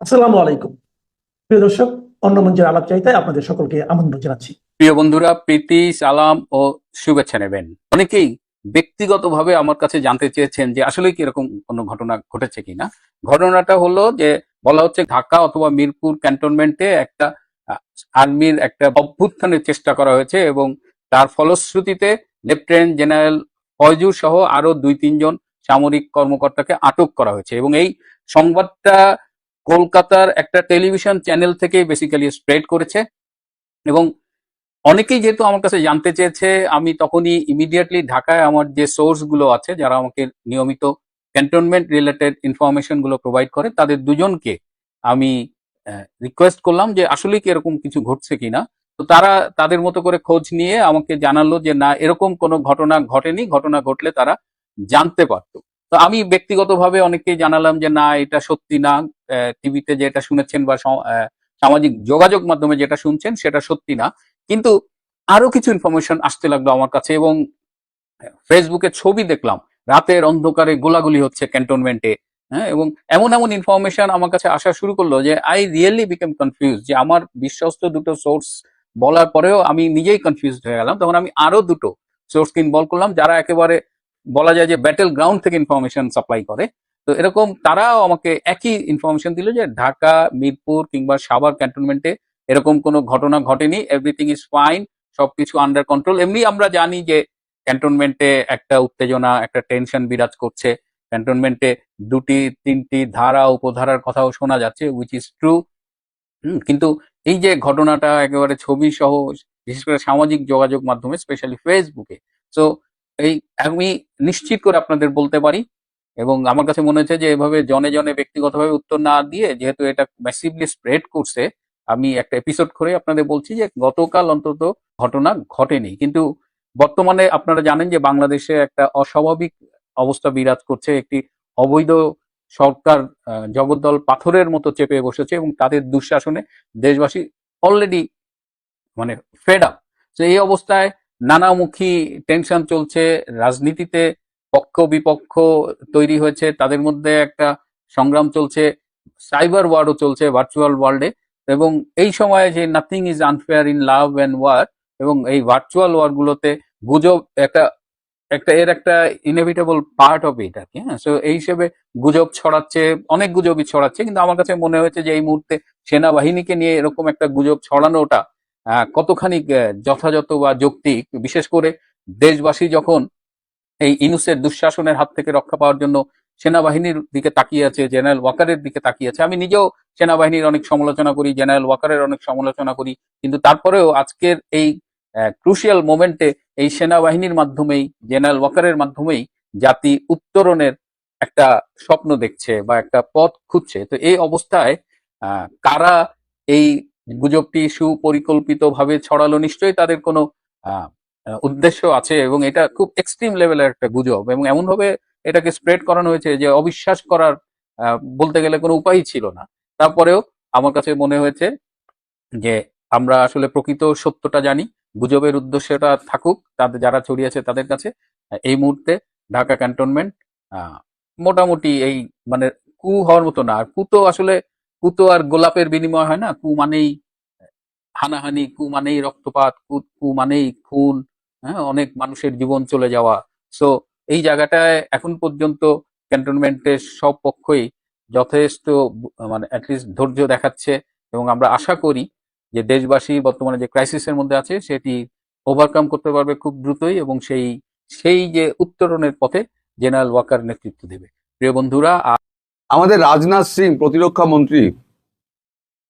আসসালামু আলাইকুম। প্রিয় দর্শক, অন্য মঞ্চের আলাপ চাইতায় আপনাদের সকলকে আমন্ত্রণ জানাচ্ছি। প্রিয় বন্ধুরা, প্রীতি, সালাম ও শুভেচ্ছা নেবেন। অনেকেই ব্যক্তিগতভাবে আমার কাছে জানতে চেয়েছেন যে আসলে কি এরকম কোনো ঘটনা ঘটেছে কিনা। ঘটনাটা হলো যে বলা হচ্ছে ঢাকা অথবা মিরপুর ক্যান্টনমেন্টে একটা আর্মির একটা অভ্যুত্থানের চেষ্টা করা হয়েছে এবং তার ফলশ্রুতিতে লেফটেন্যান্ট জেনারেল ফয়জুর সহ আরও দুই তিনজন সামরিক কর্মকর্তাকে আটক করা হয়েছে এবং এই সংবাদটা কলকাতার একটা টেলিভিশন চ্যানেল থেকে বেসিক্যালি স্প্রেড করেছে। এবং অনেকেই যেহেতু আমার কাছে জানতে চেয়েছে, আমি তখনই ইমিডিয়েটলি ঢাকায় আমার যে সোর্সগুলো আছে, যারা আমাকে নিয়মিত ক্যান্টনমেন্ট রিলেটেড ইনফরমেশনগুলো প্রোভাইড করে, তাদের দুজনকে আমি রিকোয়েস্ট করলাম যে আসলে কি এরকম কিছু ঘটছে কিনা। তো তারা তাদের মতো করে খোঁজ নিয়ে আমাকে জানালো যে না, এরকম কোনো ঘটনা ঘটেনি, ঘটনা ঘটলে তারা জানতে পারতো। তো আমি ব্যক্তিগতভাবে অনেকেই জানালাম যে, না, এটা সত্যি না। টিভিতে যেটা শুনেছেন বা সামাজিক যোগাযোগ মাধ্যমে যেটা শুনছেন সেটা সত্যি না। কিন্তু আরও কিছু ইনফরমেশন আসতে লাগল আমার কাছে এবং ফেসবুকে ছবি দেখলাম। রাতের অন্ধকারে গোলাগুলি হচ্ছে ক্যান্টনমেন্টে হ্যাঁ এবং এমন এমন ইনফরমেশন আমার কাছে আসা শুরু করল যে আই রিয়েলি বিকেম কনফিউজ যে আমার বিশ্বস্ত দুটো সোর্স বলার পরেও আমি নিজেই কনফিউজ হয়ে গেলাম। তখন আমি আরও দুটো সোর্সকে ইনভলভ করলাম, যারা একেবারে বলা যায় যে ব্যাটেল গ্রাউন্ড থেকে ইনফরমেশন সাপ্লাই করে। তো এরকম তারাও আমাকে একই ইনফরমেশন দিল যে ঢাকা, মিরপুর কিংবা সাভার ক্যান্টনমেন্টে এরকম কোনো ঘটনা ঘটেনি এভরিথিং ইজ ফাইন সবকিছু আন্ডার কন্ট্রোল এমনি আমরা জানি যে ক্যান্টনমেন্টে একটা উত্তেজনা, একটা টেনশন বিরাজ করছে। ক্যান্টনমেন্টে দুটি, তিনটি ধারা, উপধারার কথাও শোনা যাচ্ছে উইচ ইজ ট্রু কিন্তু এই যে ঘটনাটা একেবারে ছবি সহ বিশেষ করে সামাজিক যোগাযোগ মাধ্যমে স্পেশালি ফেসবুকে সো এই আমি নিশ্চিত করে আপনাদের বলতে পারি এবং আমার কাছে মনে হচ্ছে যে এভাবে জনে জনে ব্যক্তিগতভাবে উত্তর না দিয়ে যেহেতু এটা ম্যাসিভলি স্প্রেড করছে, আমি একটা এপিসোড করে আপনাদের বলছি যে গতকাল অন্তত ঘটনা ঘটেনি। কিন্তু বর্তমানে আপনারা জানেন যে বাংলাদেশে একটা অস্বাভাবিক অবস্থা বিরাজ করছে। একটি অবৈধ সরকার জগদ্দল পাথরের মতো চেপে বসেছে এবং তাদের দুঃশাসনে দেশবাসী অলরেডি মানে ফেড আপ তো এই অবস্থায় নানামুখী টেনশন চলছে, রাজনীতিতে পক্ষ বিপক্ষ তৈরি হয়েছে, তাদের মধ্যে একটা সংগ্রাম চলছে, সাইবার ওয়ারও চলছে ভার্চুয়াল ওয়ার্ল্ডে এবং এই সময়ে যে nothing is unfair in love and war এবং এই ভার্চুয়াল ওয়ার গুলোতে গুজব একটা একটা এর একটা ইনএভিটেবল পার্ট অফ এটা কি হ্যাঁ? সো এই হিসেবে গুজব ছড়াচ্ছে, অনেক গুজবই ছড়াচ্ছে, কিন্তু আমার কাছে মনে হয়েছে যে এই মুহূর্তে সেনাবাহিনীকে নিয়ে এরকম একটা গুজব ছড়ানোটা কতখানি যথাযথ বা যৌক্তিক। বিশেষ করে দেশবাসী যখন এই ইনুসের দুঃশাসনের হাত থেকে রক্ষা পাওয়ার জন্য সেনাবাহিনীর দিকে তাকিয়ে আছে, জেনারেল ওয়াকারের দিকে তাকিয়ে আছে, আমি নিজেও সেনাবাহিনীর অনেক সমালোচনা করি, জেনারেল ওয়াকারের অনেক সমালোচনা করি, কিন্তু তারপরেও আজকের এই ক্রুশিয়াল মোমেন্টে এই সেনাবাহিনীর মাধ্যমেই, জেনারেল ওয়াকারের মাধ্যমেই জাতি উত্তরণের একটা স্বপ্ন দেখছে বা একটা পথ খুঁজছে। তো এই অবস্থায় কারা এই গুজবটি সুপরিকল্পিতভাবে ছড়ালো, নিশ্চয়ই তাদের কোনো উদ্দেশ্য আছে এবং এটা খুব এক্সট্রিম লেভেলের একটা গুজব এবং এমন ভাবে এটাকে স্প্রেড করানো হয়েছে যে অবিশ্বাস করার বলতে গেলে কোনো উপায়ই ছিল না। তারপরেও আমার কাছে মনে হয়েছে যে আমরা আসলে প্রকৃত সত্যটা জানি, গুজবের উদ্দেশ্যটা থাকুক, তাদের যারা ছড়িয়েছে তাদের কাছে এই মুহূর্তে ঢাকা ক্যান্টনমেন্ট মোটামুটি এই মানে কু হওয়ার মতো না। আর কু তো আসলে কু তো আর গোলাপের বিনিময় হয় না? কু মানেই হানাহানি, কু মানেই রক্তপাত, কু মানেই খুন হ্যাঁ? অনেক মানুষের জীবন চলে যাওয়া। সো এই জায়গাটায় এখন পর্যন্ত ক্যান্টনমেন্টের সব পক্ষই যথেষ্ট মানে অ্যাটলিস্ট ধৈর্য দেখাচ্ছে এবং আমরা আশা করি যে দেশবাসী বর্তমানে যে ক্রাইসিসের মধ্যে আছে, সেটি ওভারকাম করতে পারবে খুব দ্রুতই এবং সেই সেই যে উত্তরণের পথে জেনারেল ওয়াকার নেতৃত্ব দেবে। প্রিয় বন্ধুরা আমাদের রাজনাথ সিং প্রতিরক্ষা মন্ত্রী,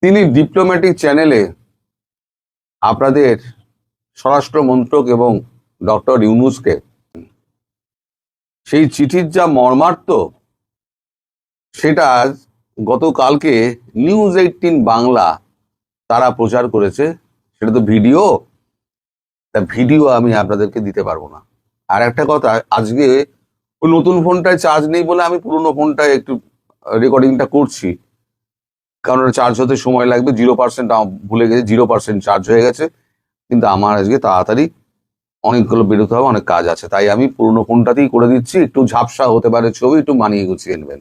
তিনি ডিপ্লোম্যাটিক চ্যানেলে আপনাদের স্বরাষ্ট্র মন্ত্রক এবং ডক্টর ইউনুসকে সেই চিঠির যা মর্মার্থ, সেটা গতকালকে নিউজ এইটিন বাংলা তারা প্রচার করেছে। সেটা তো ভিডিও, তা ভিডিও আমি আপনাদেরকে দিতে পারব না। আর একটা কথা, আজকে ওই নতুন ফোনটায় চার্জ নেই বলে আমি পুরনো ফোনটায় একটু রেকর্ডিংটা করছি, কারণ চার্জ হতে সময় লাগবে জিরো পার্সেন্ট ভুলে গেছে জিরো পার্সেন্ট চার্জ হয়ে গেছে, কিন্তু আমার আজকে তাড়াতাড়ি অনেকগুলো বেরোতে হবে, অনেক কাজ আছে। তাই আমি পুরোনো ফোনটাতেই করে দিচ্ছি, একটু ঝাপসা হতে পারে ছবি, একটু মানিয়ে গুছিয়ে নেবেন।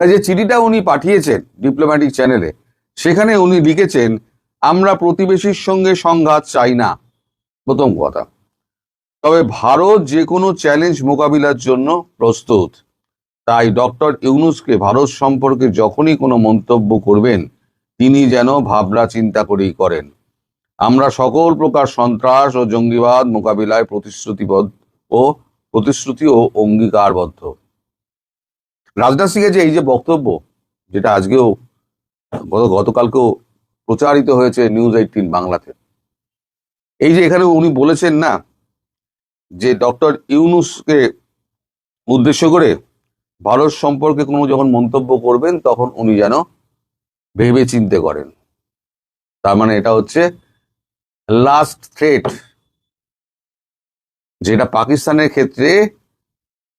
যে চিঠিটা উনি পাঠিয়েছেন ডিপ্লোম্যাটিক চ্যানেলে সেখানে উনি লিখেছেন, আমরা প্রতিবেশীর সঙ্গে সংঘাত চাই না। প্রথম কথা। তবে ভারত যে কোনো চ্যালেঞ্জ মোকাবিলার জন্য প্রস্তুত। তাই ডক্টর ইউনুসকে ভারত সম্পর্কে যখনই কোনো মন্তব্য করবেন, তিনি যেন ভাবনা চিন্তা করেই করেন। আমরা সকল প্রকার সন্ত্রাস ও জঙ্গিবাদ মোকাবিলায় প্রতিশ্রুতিবদ্ধ ও প্রতিশ্রুতি ও অঙ্গীকারবদ্ধ। রাজনাথ সিং এর যে এই যে বক্তব্য, যেটা আজকেও, গত, গতকালকেও প্রচারিত হয়েছে নিউজ এইটিন বাংলাতে, এই যে এখানে উনি বলেছেন না যে ডক্টর ইউনুসকে উদ্দেশ্য করে ভারত সম্পর্কে কোনো যখন মন্তব্য করবেন, তখন উনি যেন ভেবে চিনতে করেন। তার মানে এটা হচ্ছে লাস্ট থ্রেট যেটা পাকিস্তানের ক্ষেত্রে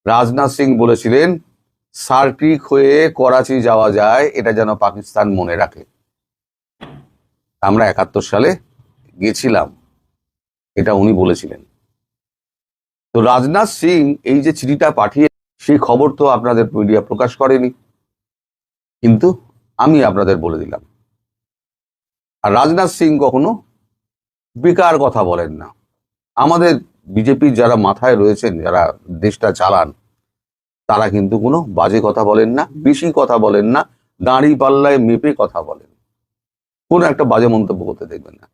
রাজনাথ সিং বলেছিলেন সার্কিক হয়ে করাচি যাওয়া যায়, এটা যেন পাকিস্তান মনে রাখে। আমরা একাত্তর সালে গেছিলাম, এটা উনি বলেছিলেন। তো রাজনাথ সিং এই যে চিঠিটা পাঠিয়ে সেই খবর তো আপনাদের মিডিয়া প্রকাশ করেনি। কিন্তু আমি আপনাদের বলে দিলাম। আর রাজনাথ সিং কখনো বেকার কথা বলেন না। আমাদের বিজেপির যারা মাথায় রয়েছেন, যারা দেশটা চালান, তারা কিন্তু কোনো বাজে কথা বলেন না, বেশি কথা বলেন না, দাঁড়ি পাল্লায় মেপে কথা বলেন। কোনো একটা বাজে মন্তব্য করতে দেখবেন না।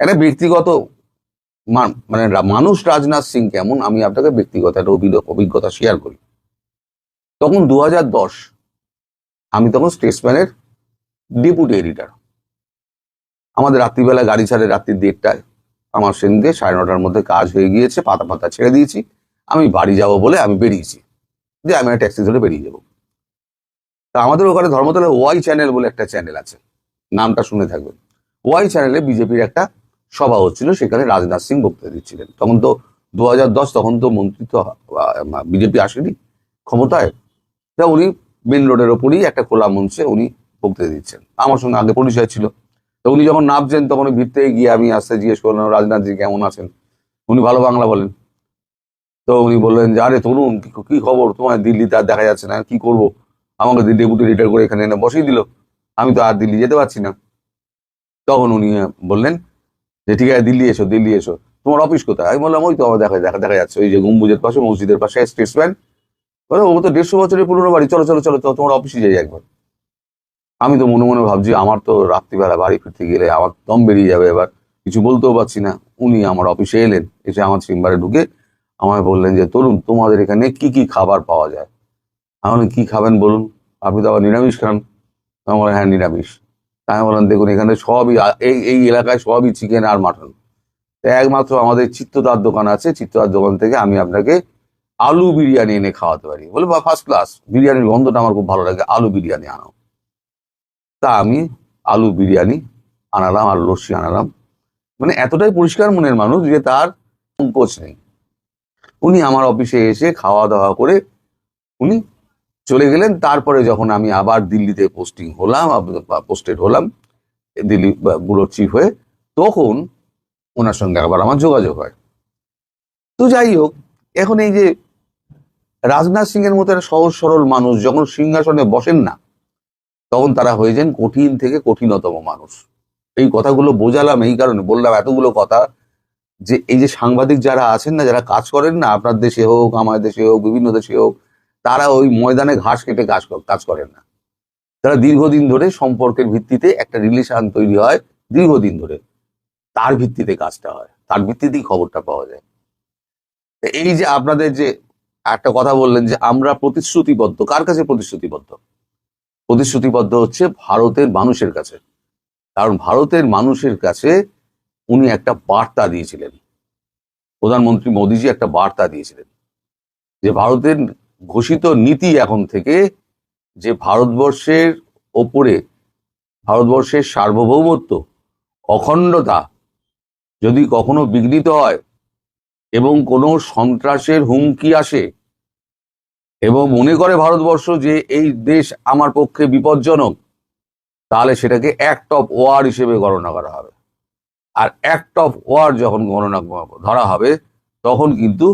একটা ব্যক্তিগত মান- মানে মানুষ রাজনাথ সিং কেমন, আমি আপনাকে ব্যক্তিগত একটা অভিজ্ঞতা শেয়ার করি। তখন দু আমি তখন স্টেটসম্যানের ডেপুটি এডিটর আমাদের রাত্রিবেলা গাড়ি ছাড়ে রাত্রি দেড়টায়। আমার সঙ্গে সাড়ে নটার মধ্যে কাজ হয়ে গিয়েছে, পাতা পাতা ছেড়ে দিয়েছি। আমি বাড়ি যাব বলে আমি বেরিয়েছি। যে আমি একটা ট্যাক্সি ধরে বেরিয়ে যাব। তা আমাদের ওখানে ধর্মতলা ওয়াই চ্যানেল বলে একটা চ্যানেল আছে। নামটা শুনে থাকবেন। ওয়াই চ্যানেলে বিজেপির একটা সভা হচ্ছিল, সেখানে রাজনাথ সিং বক্তৃতা দিচ্ছিলেন। তখন তো দু তখন তো মন্ত্রী তো বিজেপি আসেনি ক্ষমতায়। তা উনি মেন রোডের ওপরই একটা খোলা মঞ্চে উনি বক্তৃতা দিচ্ছেন। আমার সঙ্গে আগে পরিচয় ছিল। তো উনি যখন নামছেন, তখন ভিড়তে গিয়ে আমি আসতে জিজ্ঞেস করলাম, রাজনাথ রাজনাথজি কেমন আছেন? উনি ভালো বাংলা বলেন। তো উনি বললেন, যে আরে তরুণ, কি কি খবর? তোমার দিল্লিতে আর দেখা যাচ্ছে না, কি করব? আমাকে দিল্লি ডেপুটি রিটায়ার করে এখানে এনে বসিয়ে দিল। আমি তো আর দিল্লি যেতে পারছি না। তখন উনি বললেন যে, ঠিক আছে, দিল্লি এসো দিল্লি এসো। তোমার অফিস কোথায়? আমি বললাম, ওই তো আমার দেখা দেখা দেখা যাচ্ছে। ওই যে গম্বুজের পাশে, মসজিদের পাশে স্টেটসম্যান বলে ও তো দেড়শো বছরের পুরনো বাড়ি। চলো চলো চলো, তোমার অফিসে যাই একবার। আমি তো মনে মনে ভাবছি, আমার তো রাত্রিবেলা বাড়ি ফিরতে গেলে আমার দম বেরিয়ে যাবে এবার। কিছু বলতেও পারছি না। উনি আমার অফিসে এলেন, এসে আমার চেম্বারে ঢুকে আমায় বললেন যে, তরুণ, তোমাদের এখানে কি কি খাবার পাওয়া যায়? আমি কি খাবেন বলুন? আপনি তো আবার নিরামিষ খান। আমি বললাম হ্যাঁ নিরামিষ। আমি বললাম দেখুন, এখানে সবই এই এই এলাকায় সবই চিকেন আর মাটন একমাত্র আমাদের চিত্তদার দোকান আছে, চিত্তদার দোকান থেকে আমি আপনাকে আলু বিরিয়ানি এনে খাওয়াতে পারি। বলে বা ফার্স্ট ক্লাস বিরিয়ানির গন্ধটা আমার খুব ভালো লাগে, আলু বিরিয়ানি আনো। তা আমি আলু বিরিয়ানি আনালাম আর লস্যি আনালাম। মানে এতটাই পরিষ্কার মনের মানুষ যে তার সংকোচ নেই। উনি আমার অফিসে এসে খাওয়া দাওয়া করে উনি চলে গেলেন। তারপরে যখন আমি আবার দিল্লিতে পোস্টিং হলাম পোস্টেড হলাম, দিল্লি ব্যুরোর চিফ হয়ে, তখন ওনার সঙ্গে আবার আমার যোগাযোগ হয়। তো যাই হোক, এখন এই যে রাজনাথ সিং এর মতো একটা সহজ সরল মানুষ যখন সিংহাসনে বসেন না, তখন তারা হয়ে যান কঠিন থেকে কঠিনতম মানুষ। এই কথাগুলো বোঝালাম এই কারণে, বললাম এতগুলো কথা যে এই যে সাংবাদিক যারা আছেন না, যারা কাজ করেন না, আপনার দেশে হোক, আমার দেশে হোক, বিভিন্ন দেশে হোক তারা ওই ময়দানে ঘাস কেটে কাজ কাজ করেন না। তারা দীর্ঘদিন ধরে সম্পর্কের ভিত্তিতে একটা রিলেশন তৈরি হয় দীর্ঘদিন ধরে। তার ভিত্তিতে কাজটা হয়। তার ভিত্তিতেই খবরটা পাওয়া যায়। এই যে আপনাদের যে একটা কথা বললেন যে আমরা প্রতিশ্রুতিবদ্ধ, কার কাছে প্রতিশ্রুতিবদ্ধ? প্রতিশ্রুতিবদ্ধ হচ্ছে ভারতের মানুষের কাছে। কারণ ভারতের মানুষের কাছে উনি একটা বার্তা দিয়েছিলেন। প্রধানমন্ত্রী মোদীজি একটা বার্তা দিয়েছিলেন যে ভারতের ঘোষিত নীতি এখন থেকে যে ভারতবর্ষের ওপরে, ভারতবর্ষের সার্বভৌমত্ব, অখণ্ডতা যদি কখনো বিঘ্নিত হয় এবং কোনো সন্ত্রাসের হুমকি আসে এবং মনে করে ভারতবর্ষ যে এই দেশ আমার পক্ষে বিপজ্জনক, তাহলে সেটাকে অ্যাক্ট অফ ওয়ার হিসেবে গণনা করা হবে। আর অ্যাক্ট অফ ওয়ার যখন গণনা ধরা হবে, তখন কিন্তু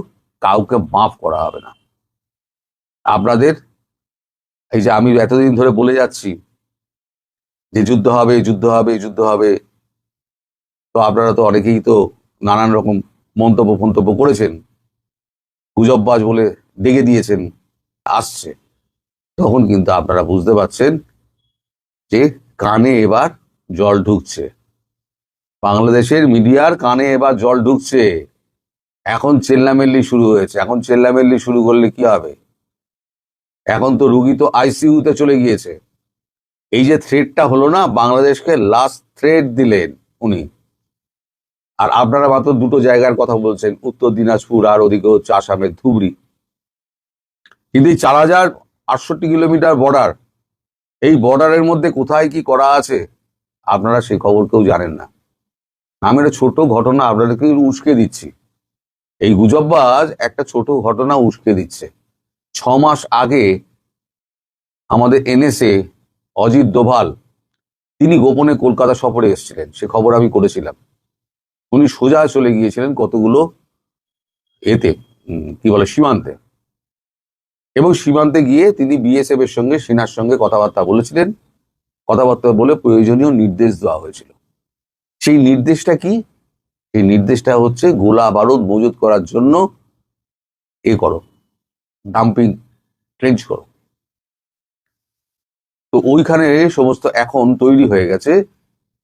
কাউকে মাফ করা হবে না। আপনাদের, এই যে আমি এতদিন ধরে বলে যাচ্ছি যে যুদ্ধ হবে যুদ্ধ হবে যুদ্ধ হবে, তো আপনারা তো অনেকেই তো নানান রকম মন্তব্য ফন্তব্য করেছেন, গুজববাজ বলে ডেকে দিয়েছেন, আসছে। তখন কিন্তু আপনারা বুঝতে পারছেন যে কানে এবার জল ঢুকছে। বাংলাদেশের মিডিয়ার কানে এবার জল ঢুকছে। এখন চেল্লামেল্লি শুরু হয়েছে। এখন চেল্লামেল্লি শুরু করলে কি হবে? এখন তো রুগী তো আইসিইউতে চলে গিয়েছে। এই যে থ্রেডটা হলো না, বাংলাদেশকে লাস্ট থ্রেড দিলেন উনি। আর আপনারা মাত্র দুটো জায়গার কথা বলছেন, উত্তর দিনাজপুর আর ওদিকে হচ্ছে আসামের ধুবড়ি। কিন্তু এই চার হাজার আটষট্টি কিলোমিটার বর্ডার এই বর্ডারের মধ্যে কোথায় কি করা আছে, আপনারা সেই খবর কেউ জানেন না। আমি একটা ছোট ঘটনা আপনাদেরকে উস্কে দিচ্ছি। এই গুজববাজ একটা ছোট ঘটনা উস্কে দিচ্ছে। ছ মাস আগে আমাদের এনএসএ অজিত দোভাল, তিনি গোপনে কলকাতা সফরে এসেছিলেন। সে খবর আমি করেছিলাম। উনি সোজা চলে গিয়েছিলেন কতগুলো এতে কি বলে, সীমান্তে। এবং সীমান্তে গিয়ে তিনি বিএসএফ এর সঙ্গে সেনার সঙ্গে কথাবার্তা বলেছিলেন। কথাবার্তা বলে প্রয়োজনীয় নির্দেশ দেওয়া হয়েছিল। সেই নির্দেশটা কি? সেই নির্দেশটা হচ্ছে গোলা বারুদ মজুত করার জন্য এ করো। ডাম্পিং ট্রেঞ্চ করো। তো ওইখানে সমস্ত এখন তৈরি হয়ে গেছে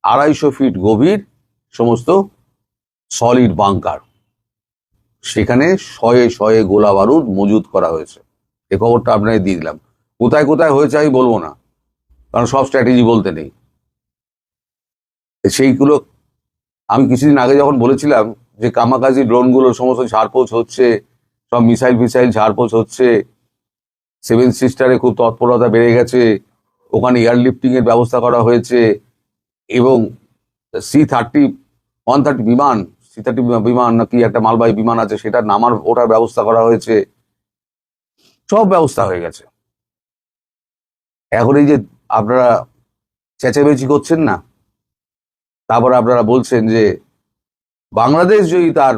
আড়াইশো ফিট গভীর সমস্ত সলিড বাংকার সেখানে শয়ে শয়ে গোলা বারুদ মজুত করা হয়েছে। এ খবরটা আপনাকে দিয়ে দিলাম। কোথায় কোথায় হয়েছে আমি বলব না, কারণ সব স্ট্র্যাটেজি বলতে নেই। সেইগুলো আমি কিছুদিন আগে যখন বলেছিলাম যে কামাকাজি ড্রোনগুলো সমস্ত ঝাড়পোছ হচ্ছে সব মিসাইল ফিসাইল ঝাড়পোছ হচ্ছে। সেভেন সিস্টারে খুব তৎপরতা বেড়ে গেছে। ওখানে এয়ারলিফটিং এর ব্যবস্থা করা হয়েছে। এবং সি থার্টি ওয়ান থার্টি বিমান সি থার্টি বিমান নাকি একটা মালবাহী বিমান আছে সেটা নামার ওঠার ব্যবস্থা করা হয়েছে। সব ব্যবস্থা হয়ে গেছে। এখন এই যে আপনারা চেঁচামেচি করছেন না, তারপর আপনারা বলছেন যে বাংলাদেশ যদি তার